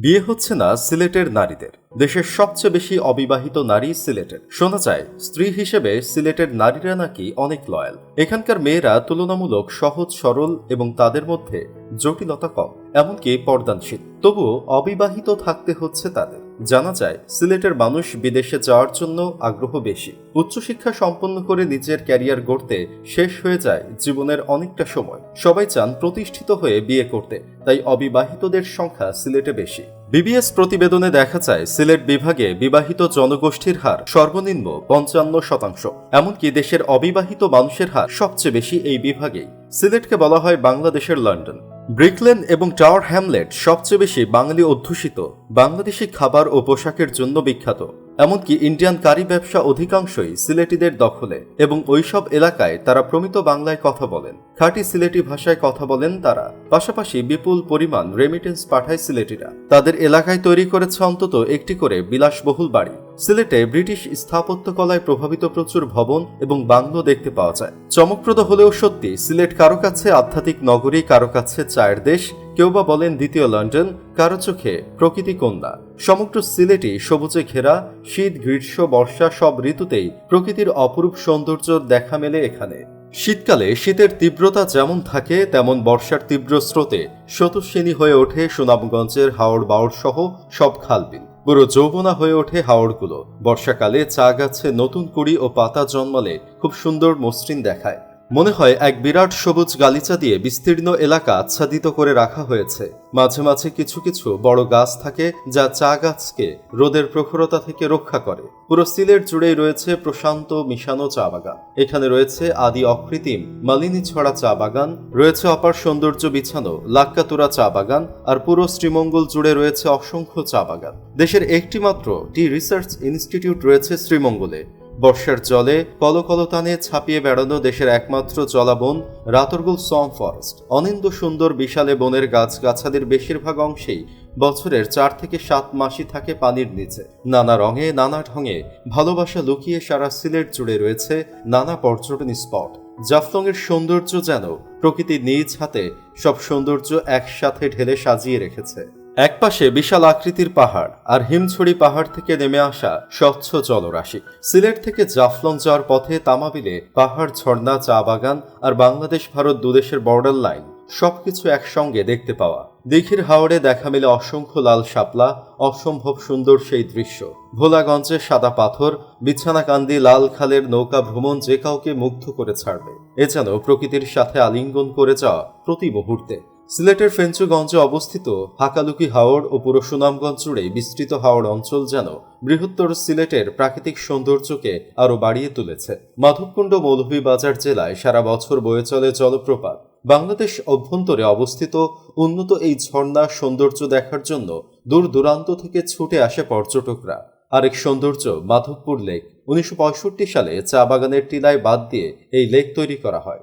বিয়ে হচ্ছে না সিলেটের নারীদের। দেশের সবচেয়ে বেশি অবিবাহিত নারী সিলেটের। শোনা যায়, স্ত্রী হিসেবে সিলেটের নারীরা নাকি অনেক লয়াল। এখানকার মেয়েরা তুলনামূলক সহজ, সরল এবং তাদের মধ্যে জটিলতা কম, এমনকি পর্দানশীল। তবুও অবিবাহিত থাকতে হচ্ছে তাদের। জানা যায়, সিলেটের মানুষ বিদেশে যাওয়ার জন্য আগ্রহ বেশি। উচ্চশিক্ষা সম্পন্ন করে নিজের ক্যারিয়ার গড়তে শেষ হয়ে যায় জীবনের অনেকটা সময়। সবাই চান প্রতিষ্ঠিত হয়ে বিয়ে করতে, তাই অবিবাহিতদের সংখ্যা সিলেটে বেশি। বিবিএস প্রতিবেদনে দেখা যায়, সিলেট বিভাগে বিবাহিত জনগোষ্ঠীর হার সর্বনিম্ন পঞ্চান্ন শতাংশ। এমনকি দেশের অবিবাহিত মানুষের হার সবচেয়ে বেশি এই বিভাগেই। সিলেটকে বলা হয় বাংলাদেশের লন্ডন। ব্রিকলেন এবং টাওয়ার হ্যামলেট সবচেয়ে বেশি বাঙালি অধ্যুষিত, বাংলাদেশি খাবার ও পোশাকের জন্য বিখ্যাত। এমনকি ইন্ডিয়ান কারি ব্যবসা অধিকাংশই সিলেটিদের দখলে এবং ওইসব এলাকায় তারা প্রমিত বাংলায় কথা বলেন। খাঁটি সিলেটি ভাষায় কথা বলেন তারা। পাশাপাশি বিপুল পরিমাণ রেমিটেন্স পাঠায় সিলেটিরা। তাদের এলাকায় তৈরি করেছে অন্তত একটি করে বিলাসবহুল বাড়ি। সিলেটে ব্রিটিশ স্থাপত্যকলায় প্রভাবিত প্রচুর ভবন এবং বাংলো দেখতে পাওয়া যায়। চমকপ্রদ হলেও সত্যি, সিলেট কারও কাছে আধ্যাত্মিক নগরী, কারও কাছে চায়ের দেশ, কেউ বা বলেন দ্বিতীয় লন্ডন, কারও চোখে প্রকৃতি কন্যা। সমগ্র সিলেটি সবুজে ঘেরা, শীত, গ্রীষ্ম, বর্ষা সব ঋতুতেই প্রকৃতির অপরূপ সৌন্দর্য দেখা মেলে এখানে। শীতকালে শীতের তীব্রতা যেমন থাকে, তেমন বর্ষার তীব্র স্রোতে স্বতস্বিনী হয়ে ওঠে সুনামগঞ্জের হাওড় বাওড় সহ সব খালবিল পুরো যৌবনা হয়ে ওঠে হাওড়গুলো বর্ষাকালে চা গাছে নতুন কুড়ি ও পাতা জন্মালে খুব সুন্দর মসৃণ দেখায়। মনে হয় এক বিরাট সবুজ গালিচা দিয়ে বিস্তীর্ণ এলাকা আচ্ছাদিত করে রাখা হয়েছে। মাঝে মাঝে কিছু কিছু বড় গাছ থাকে যা চা গাছকে রোদের প্রখরতা থেকে রক্ষা করে। পুরো সিলেট জুড়েই রয়েছে প্রশান্ত মিশানো চা বাগান। এখানে রয়েছে আদি অকৃত্রিম মালিনী ছড়া চা বাগান, রয়েছে অপার সৌন্দর্য বিছানো লাক্কাতুরা চা বাগান আর পুরো শ্রীমঙ্গল জুড়ে রয়েছে অসংখ্য চা বাগান। দেশের একটিমাত্র টি রিসার্চ ইনস্টিটিউট রয়েছে শ্রীমঙ্গলে। বর্ষার জলে কলকলতানে ছাপিয়ে বেড়ানো দেশের একমাত্র জলাবন রাতরগুল সম ফরেস্ট। অনিন্দ সুন্দর বিশালে বনের গাছগাছালির বেশিরভাগ অংশেই বছরের চার থেকে সাত মাসই থাকে পানির নিচে। নানা রঙে, নানা ঢঙে ভালোবাসা লুকিয়ে সারা সিলেট জুড়ে রয়েছে নানা পর্যটন স্পট। জাফলংয়ের সৌন্দর্য যেন প্রকৃতি নিজ হাতে সব সৌন্দর্য একসাথে ঢেলে সাজিয়ে রেখেছে। একপাশে বিশাল আকৃতির পাহাড় আর হিমছড়ি পাহাড় থেকে নেমে আসা স্বচ্ছ জলরাশি। সিলেট থেকে জাফলং যাওয়ার পথে তামাবিলে পাহাড়, ঝর্ণা, চা বাগান আর বাংলাদেশ, ভারত দুদেশের বর্ডার লাইন সবকিছু একসঙ্গে দেখতে পাওয়া। দিঘির হাওড়ে দেখা মিলে অসংখ্য লাল শাপলা, অসম্ভব সুন্দর সেই দৃশ্য। ভোলাগঞ্জে সাদা পাথর, বিছানাকান্দি লাল খালের নৌকা ভ্রমণ যে কাউকে মুগ্ধ করে ছাড়বে। এ যেন প্রকৃতির সাথে আলিঙ্গন করে যাওয়া প্রতি মুহূর্তে। সিলেটের ফেঞ্চুগঞ্জে অবস্থিত হাকালুকি হাওড় ও পুরো সুনামগঞ্জ জুড়ে বিস্তৃত হাওড় অঞ্চল যেন বৃহত্তর সিলেটের প্রাকৃতিক সৌন্দর্যকে আরও বাড়িয়ে তুলেছে। মাধবকুণ্ড মৌলভীবাজার জেলায় সারা বছর বয়ে চলে জলপ্রপাত। বাংলাদেশ অভ্যন্তরে অবস্থিত উন্নত এই ঝর্ণা সৌন্দর্য দেখার জন্য দূর দূরান্ত থেকে ছুটে আসে পর্যটকরা। আরেক সৌন্দর্য মাধবপুর লেক। উনিশশো পঁয়ষট্টি সালে চা বাগানের টিলায় বাদ দিয়ে এই লেক তৈরি করা হয়।